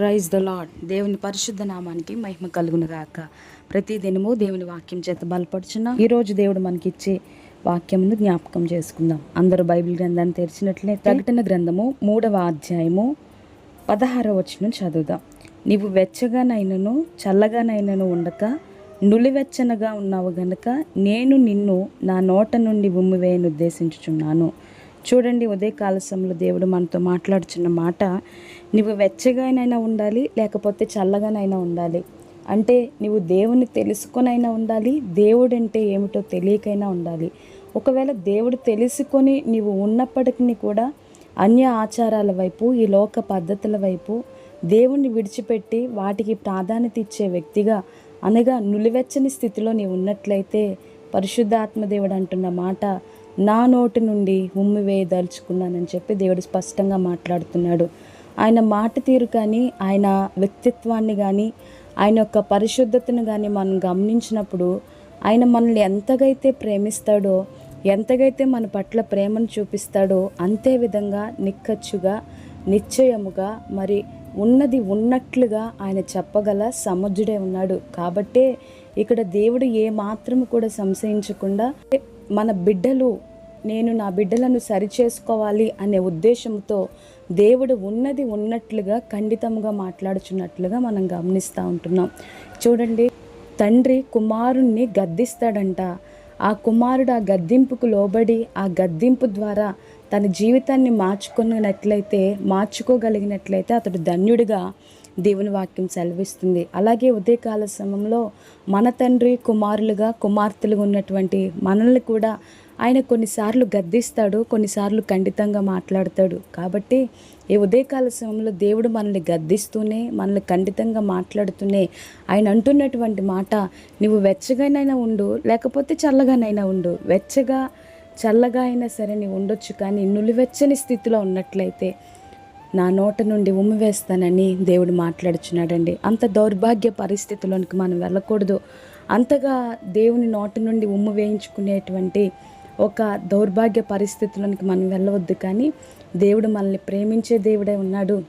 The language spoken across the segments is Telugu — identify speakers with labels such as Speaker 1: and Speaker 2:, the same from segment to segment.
Speaker 1: ప్రైజ్ ద లాడ్ దేవుని పరిశుద్ధ నామానికి మహిమ కలుగును గాక. ప్రతి దినము దేవుని వాక్యం చేత బలపడుచున్న ఈరోజు దేవుడు మనకిచ్చే వాక్యమును జ్ఞాపకం చేసుకుందాం. అందరూ బైబిల్ గ్రంథాన్ని తెరిచినట్లే ప్రకటన గ్రంథము మూడవ అధ్యాయము పదహారవ వచనం చదువుదాం. నీవు వెచ్చగానైనను చల్లగానైనను ఉండక నులివెచ్చనగా ఉన్నావు గనుక నేను నిన్ను నా నోట నుండి ఉమ్మివేయను ఉద్దేశించుచున్నాను. చూడండి ఉదయకాల సమయంలో దేవుడు మనతో మాట్లాడుచున్న మాట నువ్వు వెచ్చగానైనా ఉండాలి లేకపోతే చల్లగానైనా ఉండాలి. అంటే నువ్వు దేవుని తెలుసుకొనైనా ఉండాలి దేవుడు అంటే ఏమిటో తెలియకైనా ఉండాలి. ఒకవేళ దేవుడు తెలుసుకొని నీవు ఉన్నప్పటికీ కూడా అన్య ఆచారాల వైపు ఈ లోక పద్ధతుల వైపు దేవుణ్ణి విడిచిపెట్టి వాటికి ప్రాధాన్యత ఇచ్చే వ్యక్తిగా అనగా నులివెచ్చని స్థితిలో నీవు ఉన్నట్లయితే పరిశుద్ధాత్మ దేవుడు అంటున్న మాట నా నోటి నుండి ఉమ్మి వేయదలుచుకున్నానని చెప్పి దేవుడు స్పష్టంగా మాట్లాడుతున్నాడు. ఆయన మాట తీరు కానీ ఆయన వ్యక్తిత్వాన్ని కానీ ఆయన యొక్క పరిశుద్ధతను కానీ మనం గమనించినప్పుడు ఆయన మనల్ని ఎంతగైతే ప్రేమిస్తాడో ఎంతగైతే మన పట్ల ప్రేమను చూపిస్తాడో అంతే విధంగా నిక్కచ్చుగా నిశ్చయముగా మరి ఉన్నది ఉన్నట్లుగా ఆయన చెప్పగల సమర్థుడే ఉన్నాడు. కాబట్టే ఇక్కడ దేవుడు ఏ మాత్రము కూడా సంశయించకుండా మన బిడ్డలు నేను నా బిడ్డలను సరిచేసుకోవాలి అనే ఉద్దేశంతో దేవుడు ఉన్నది ఉన్నట్లుగా ఖండితంగా మాట్లాడుచున్నట్లుగా మనం గమనిస్తూ ఉంటున్నాం. చూడండి తండ్రి కుమారుణ్ణి గద్దిస్తాడంట. ఆ కుమారుడు ఆ గద్దింపుకు లోబడి ఆ గద్దింపు ద్వారా తన జీవితాన్ని మార్చుకున్నట్లయితే మార్చుకోగలిగినట్లయితే అతడు ధన్యుడిగా దేవుని వాక్యం సెలవిస్తుంది. అలాగే ఉదయకాల సమయంలో మన తండ్రి కుమారులుగా కుమార్తెలుగా ఉన్నటువంటి మనల్ని కూడా ఆయన కొన్నిసార్లు గద్దిస్తాడు కొన్నిసార్లు ఖండితంగా మాట్లాడతాడు. కాబట్టి ఈ ఉదయకాల సమయంలో దేవుడు మనల్ని గద్దిస్తూనే మనల్ని ఖండితంగా మాట్లాడుతూనే ఆయన అంటున్నటువంటి మాట నువ్వు వెచ్చగానైనా ఉండు లేకపోతే చల్లగానైనా ఉండు. వెచ్చగా చల్లగా అయినా సరే నీవు ఉండొచ్చు కానీ నులివెచ్చని స్థితిలో ఉన్నట్లయితే నా నోట నుండి ఉమ్మి వేస్తానని దేవుడు మాట్లాడుచున్నాడండి. అంత దౌర్భాగ్య పరిస్థితిలోనికి మనం వెళ్ళకూడదు. అంతగా దేవుని నోట నుండి ఉమ్ము వేయించుకునేటువంటి ఒక దౌర్భాగ్య పరిస్థితులకు మనం వెళ్ళవద్దు. కానీ దేవుడు మనల్ని ప్రేమించే దేవుడే ఉన్నాడు.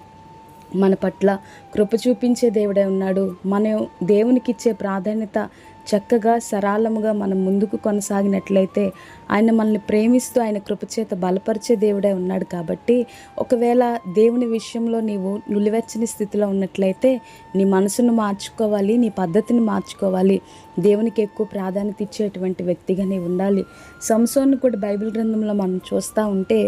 Speaker 1: మన పట్ల కృప చూపించే దేవుడే ఉన్నాడు. మనం దేవునికి ఇచ్చే ప్రాధాన్యత చక్కగా సరాలముగా మనం ముందుకు కొనసాగినట్లయితే ఆయన మనల్ని ప్రేమిస్తూ ఆయన కృపచేత బలపరిచే దేవుడే ఉన్నాడు కాబట్టి ఒకవేళ దేవుని విషయంలో నీవు నులివెచ్చని స్థితిలో ఉన్నట్లయితే నీ మనసును మార్చుకోవాలి నీ పద్ధతిని మార్చుకోవాలి. దేవునికి ఎక్కువ ప్రాధాన్యత ఇచ్చేటువంటి వ్యక్తిగా నీవు ఉండాలి. సంసోన్ని కూడా బైబిల్ గ్రంథంలో మనం చూస్తూ ఉంటే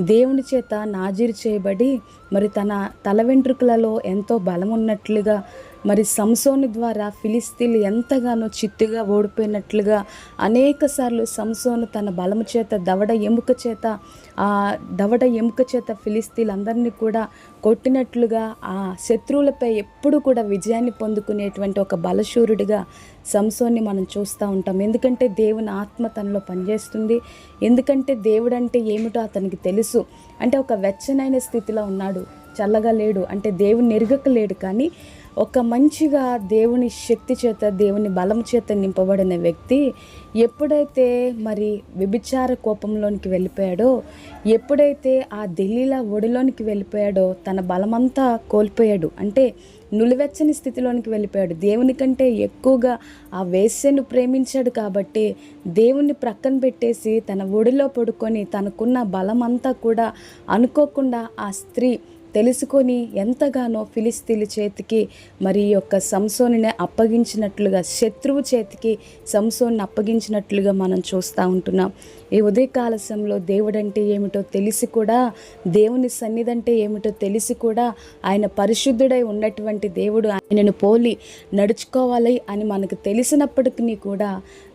Speaker 1: దేవుని చేత నాజీరు చేయబడి మరి తన తల వెంట్రుకలలో ఎంతో బలం ఉన్నట్లుగా మరి సంసోను ద్వారా ఫిలిస్తీన్లు ఎంతగానో చిత్తుగా ఓడిపోయినట్లుగా అనేక సార్లు సంసోను తన బలము చేత దవడ ఎముక చేత ఆ దవడ ఎముక చేత ఫిలిస్తీన్లందరినీ కూడా కొట్టినట్లుగా ఆ శత్రువులపై ఎప్పుడు కూడా విజయాన్ని పొందుకునేటువంటి ఒక బలశూరుడిగా సంసోన్ని మనం చూస్తూ ఉంటాం. ఎందుకంటే దేవుని ఆత్మ తనలో పనిచేస్తుంది. ఎందుకంటే దేవుడు అంటే ఏమిటో అతనికి తెలుసు. అంటే ఒక వెచ్చనైన స్థితిలో ఉన్నాడు. చల్లగా లేడు. అంటే దేవుని ఎరగక లేడు కానీ ఒక మంచిగా దేవుని శక్తి చేత దేవుని బలం చేత నింపబడిన వ్యక్తి ఎప్పుడైతే మరి వ్యభిచార కోపంలోనికి వెళ్ళిపోయాడో ఎప్పుడైతే ఆ ఢిల్లీల ఒడిలోనికి వెళ్ళిపోయాడో తన బలమంతా కోల్పోయాడు. అంటే నులివెచ్చని స్థితిలోనికి వెళ్ళిపోయాడు. దేవుని కంటే ఎక్కువగా ఆ వేశ్యను ప్రేమించాడు కాబట్టి దేవుణ్ణి ప్రక్కన పెట్టేసి తన ఒడిలో పడుకొని తనకున్న బలమంతా కూడా అనుకోకుండా ఆ స్త్రీ తెలుసుకొని ఎంతగానో ఫిలిస్తీన్ల చేతికి మరి యొక్క సంసోనిని అప్పగించినట్లుగా శత్రువు చేతికి సంసోన్ని అప్పగించినట్లుగా మనం చూస్తూ ఉంటున్నాం. ఈ ఉదయకాలశంలో దేవుడంటే ఏమిటో తెలిసి కూడా దేవుని సన్నిధి ఏమిటో తెలిసి కూడా ఆయన పరిశుద్ధుడై ఉన్నటువంటి దేవుడు ఆయనను పోలి నడుచుకోవాలి అని మనకు తెలిసినప్పటికీ కూడా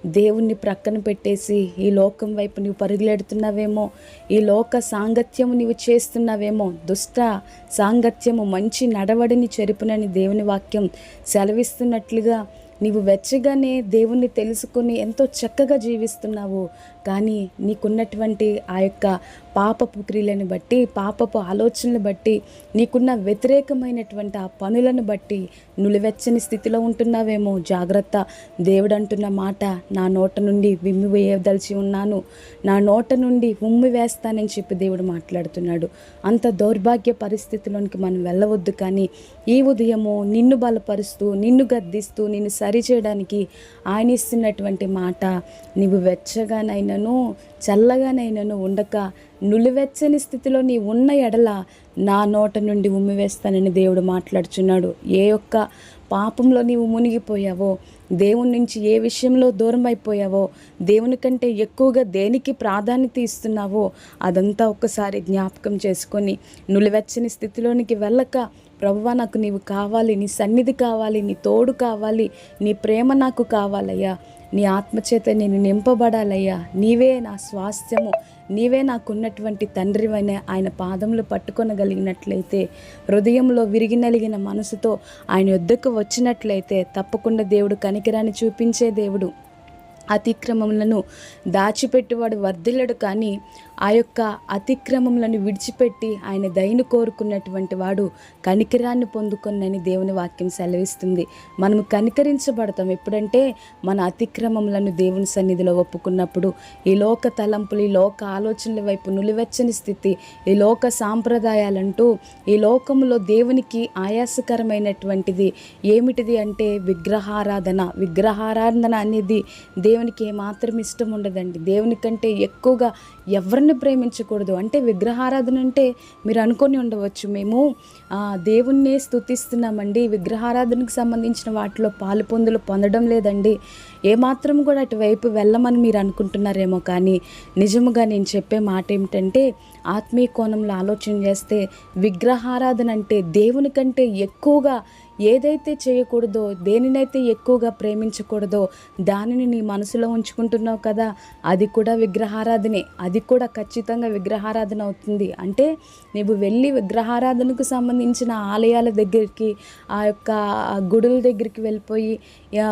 Speaker 1: దేవుణ్ణి ప్రక్కన పెట్టేసి ఈ లోకం వైపు నువ్వు పరుగులెడుతున్నావేమో ఈ లోక సాంగత్యము నీవు చేస్తున్నావేమో దుష్ట సాంగత్యము మంచి నడవడిని చెరుపునని దేవుని వాక్యం సెలవిస్తున్నట్లుగా నీవు వెచ్చగానే దేవుణ్ణి తెలుసుకుని ఎంతో చక్కగా జీవిస్తున్నావు. కానీ నీకున్నటువంటి ఆ యొక్క పాపపు క్రియలను బట్టి పాపపు ఆలోచనలు బట్టి నీకున్న వ్యతిరేకమైనటువంటి ఆ పనులను బట్టి నులివెచ్చని స్థితిలో ఉంటున్నావేమో. జాగ్రత్త. దేవుడు అంటున్న మాట నా నోట నుండి విమ్మి వేయదలిచి ఉన్నాను. నా నోట నుండి ఉమ్మి వేస్తానని చెప్పి దేవుడు మాట్లాడుతున్నాడు. అంత దౌర్భాగ్య పరిస్థితిలోనికి మనం వెళ్ళవద్దు కానీ ఈ ఉదయము నిన్ను బలపరుస్తూ నిన్ను గద్దిస్తూ నిన్ను సరిచేయడానికి ఆయన ఇస్తున్నటువంటి మాట నీవు వెచ్చగానైనను చల్లగానైనను ఉండక నులివెచ్చని స్థితిలో నీ ఉన్న ఎడల నా నోట నుండి ఉమ్మివేస్తానని దేవుడు మాట్లాడుచున్నాడు. ఏ యొక్క పాపంలో నీవు మునిగిపోయావో దేవుని నుంచి ఏ విషయంలో దూరం అయిపోయావో దేవుని కంటే ఎక్కువగా దేనికి ప్రాధాన్యత ఇస్తున్నావో అదంతా ఒక్కసారి జ్ఞాపకం చేసుకొని నులివెచ్చని స్థితిలోనికి వెళ్ళక ప్రభువా నాకు నీవు కావాలి నీ సన్నిధి కావాలి నీ తోడు కావాలి నీ ప్రేమ నాకు కావాలయ్యా. నీ ఆత్మచేత నేను నింపబడాలయ్యా. నీవే నా స్వాస్థ్యము. నీవే నాకున్నటువంటి తండ్రివైన ఆయన పాదములు పట్టుకొనగలిగినట్లయితే హృదయంలో విరిగినలిగిన మనసుతో ఆయన యొద్దకు వచ్చినట్లయితే తప్పకుండా దేవుడు కనికిరాన్ని చూపించే దేవుడు. అతిక్రమములను దాచిపెట్టువాడు వర్ధిల్లడు కానీ ఆ యొక్క అతిక్రమములను విడిచిపెట్టి ఆయన దయను కోరుకున్నటువంటి వాడు కనికరాన్ని పొందుకొనని దేవుని వాక్యం సెలవిస్తుంది. మనము కనికరించబడతాం. ఎప్పుడంటే మన అతిక్రమములను దేవుని సన్నిధిలో ఒప్పుకున్నప్పుడు ఈ లోక తలంపులు ఈ లోక ఆలోచనల వైపు నులివెచ్చని స్థితి ఈ లోక సాంప్రదాయాలంటూ ఈ లోకములో దేవునికి ఆయాసకరమైనటువంటిది ఏమిటిది అంటే విగ్రహారాధన. విగ్రహారాధన అనేది దేవునికి ఏమాత్రం ఇష్టం ఉండదండి. దేవుని కంటే ఎక్కువగా ఎవరిని ప్రేమించకూడదు. అంటే విగ్రహారాధన అంటే మీరు అనుకొని ఉండవచ్చు. మేము దేవుణ్ణే స్తుతిస్తున్నామండి. విగ్రహారాధనకు సంబంధించిన వాటిలో పాలు పొందులు పొందడం లేదండి. ఏమాత్రం కూడా అటువైపు వెళ్ళమని మీరు అనుకుంటున్నారేమో కానీ నిజముగా నేను చెప్పే మాట ఏమిటంటే ఆత్మీయ కోణంలో ఆలోచన చేస్తే విగ్రహారాధన అంటే దేవుని కంటే ఎక్కువగా ఏదైతే చేయకూడదో దేనినైతే ఎక్కువగా ప్రేమించకూడదో దానిని నీ మనసులో ఉంచుకుంటున్నావు కదా అది కూడా విగ్రహారాధనే. అది కూడా ఖచ్చితంగా విగ్రహారాధన అవుతుంది. అంటే నువ్వు వెళ్ళి విగ్రహారాధనకు సంబంధించిన ఆలయాల దగ్గరికి ఆ యొక్క గుడుల దగ్గరికి వెళ్ళిపోయి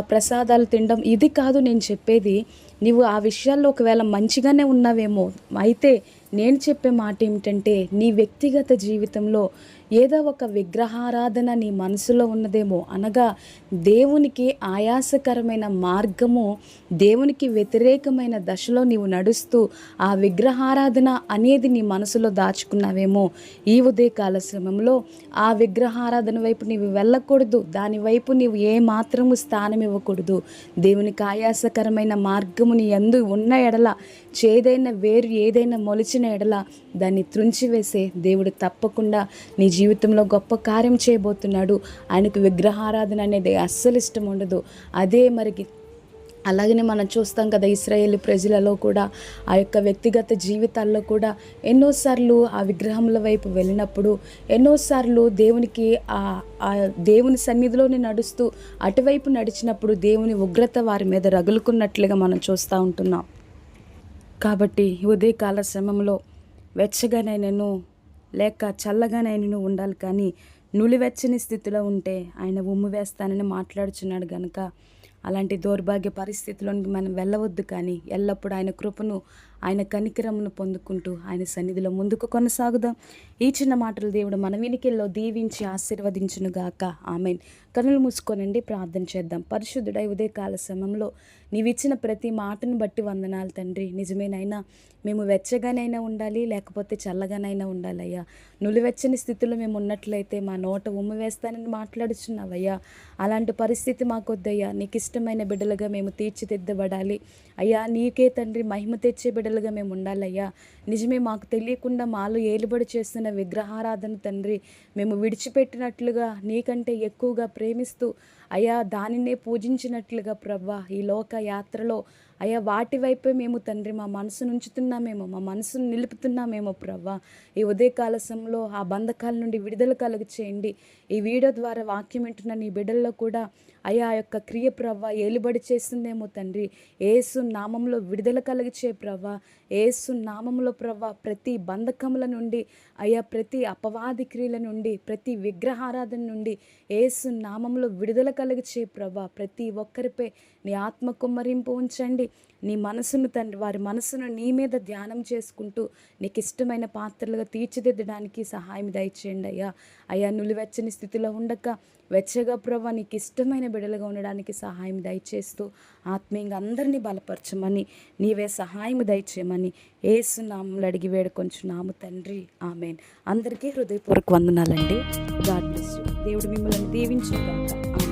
Speaker 1: ప్రసాదాలు తినడం ఇది కాదు నేను చెప్పేది. నీవు ఆ విషయాల్లో ఒకవేళ మంచిగానే ఉన్నావేమో అయితే నేను చెప్పే మాట ఏమిటంటే నీ వ్యక్తిగత జీవితంలో ఏదో ఒక విగ్రహారాధన నీ మనసులో ఉన్నదేమో అనగా దేవునికి ఆయాసకరమైన మార్గము దేవునికి వ్యతిరేకమైన దశలో నీవు నడుస్తూ ఆ విగ్రహారాధన అనేది నీ మనసులో దాచుకున్నావేమో. ఈ ఉదయకాల శ్రమంలో ఆ విగ్రహారాధన వైపు నీవు వెళ్ళకూడదు. దాని వైపు నీవు ఏ మాత్రము స్థానం ఇవ్వకూడదు. దేవునికి ఆయాసకరమైన మార్గము నీ ఎందు ఉన్న ఎడల చేదైన వేరు ఏదైనా మొలిచిన ఎడల దాన్ని త్రుంచివేసే దేవుడు తప్పకుండా నీ జీవితంలో గొప్ప కార్యం చేయబోతున్నాడు. ఆయనకు విగ్రహారాధన అనేది అస్సలు ఇష్టం ఉండదు. అదే మరికి అలాగనే మనం చూస్తాం కదా ఇస్రాయేల్ ప్రజలలో కూడా ఆ యొక్క వ్యక్తిగత జీవితాల్లో కూడా ఎన్నోసార్లు ఆ విగ్రహముల వైపు వెళ్ళినప్పుడు ఎన్నోసార్లు దేవునికి ఆ ఆ దేవుని సన్నిధిలోనే నడుస్తూ అటువైపు నడిచినప్పుడు దేవుని ఉగ్రత వారి మీద రగులుకున్నట్లుగా మనం చూస్తూ ఉంటున్నాం. కాబట్టి ఉదయకాల శ్రమంలో వెచ్చగానైనను లేక చల్లగానైనను ఉండాలి కానీ నులివెచ్చని స్థితిలో ఉంటే ఆయన ఉమ్ము వేస్తానని మాట్లాడుచున్నాడు గనక. అలాంటి దౌర్భాగ్య పరిస్థితిలోనికి మనం వెళ్ళవద్దు కానీ ఎల్లప్పుడూ ఆయన కృపను ఆయన కనికరమును పొందుకుంటూ ఆయన సన్నిధిలో ముందుకు కొనసాగుదాం. ఈ చిన్న మాటలు దేవుడు మన వినికిల్లో దీవించి ఆశీర్వదించును గాక. ఆమెన్. కనులు మూసుకోనండి ప్రార్థన చేద్దాం. పరిశుద్ధుడై ఉదయకాల సమయంలో నీవిచ్చిన ప్రతి మాటను బట్టి వందనాలు తండ్రి. నిజమేనైనా మేము వెచ్చగానైనా ఉండాలి లేకపోతే చల్లగానైనా ఉండాలయ్యా. నులివెచ్చని స్థితిలో మేము ఉన్నట్లయితే మా నోట ఉమ్ము వేస్తానని మాట్లాడుచున్నావయ్యా. అలాంటి పరిస్థితి మాకొద్దయ్యా. నీకు ఇష్టమైన బిడ్డలుగా మేము తీర్చిదిద్దబడాలి. అయ్యా నీకే తండ్రి మహిమ తెచ్చే బిడ్డలు బిడ్డలుగా మేము ఉండాలయ్యా. నిజమే మాకు తెలియకుండా మాలో ఏలుబడి చేస్తున్న విగ్రహారాధన తండ్రి మేము విడిచిపెట్టినట్లుగా నీకంటే ఎక్కువగా ప్రేమిస్తూ అయా దానినే పూజించినట్లుగా ప్రభా ఈ లోక యాత్రలో. అయ్యా వాటి వైపే మేము తండ్రి మా మనసును ఉంచుతున్నామేమో మా మనసును నిలుపుతున్నామేమో ప్రవ్వా ఈ ఉదయకాల సమయంలో ఆ బంధకాల నుండి విడుదల కలుగు చేయండి. ఈ వీడియో ద్వారా వాక్యం వింటున్న నీ బిడ్డల్లో కూడా అయ్యా ఆ యొక్క క్రియ ప్రవ్వ ఏలుబడి చేస్తుందేమో తండ్రి. ఏసు నామంలో విడుదల కలిగిచే ప్రవ్వ ఏసు నామంలో ప్రవ్వ ప్రతి బంధకముల నుండి అయ్యా ప్రతి అపవాది క్రియల నుండి ప్రతి విగ్రహారాధన నుండి ఏసు నామంలో విడుదల కలిగి ప్రభా ప్రతి ఒక్కరిపై నీ ఆత్మ కుమ్మరింపు ఉంచండి. నీ మనసును తండ్రి వారి మనసును నీ మీద ధ్యానం చేసుకుంటూ నీకు ఇష్టమైన పాత్రలుగా తీర్చిదిద్దడానికి సహాయం దయచేయండి అయ్యా. అయ్యా నులివెచ్చని స్థితిలో ఉండక వెచ్చగా ప్రభా నీకు ఇష్టమైన బిడలుగా ఉండడానికి సహాయం దయచేస్తూ ఆత్మీయంగా అందరినీ బలపరచమని నీవే సహాయం దయచేయమని ఏసునామంలో అడిగి వేడుకొంచున్నాము తండ్రి. ఆమెన్. అందరికీ హృదయపూర్వక వందనాలండి. గాడ్ బ్లెస్ దేవుడు మిమ్మల్ని దీవించుగాక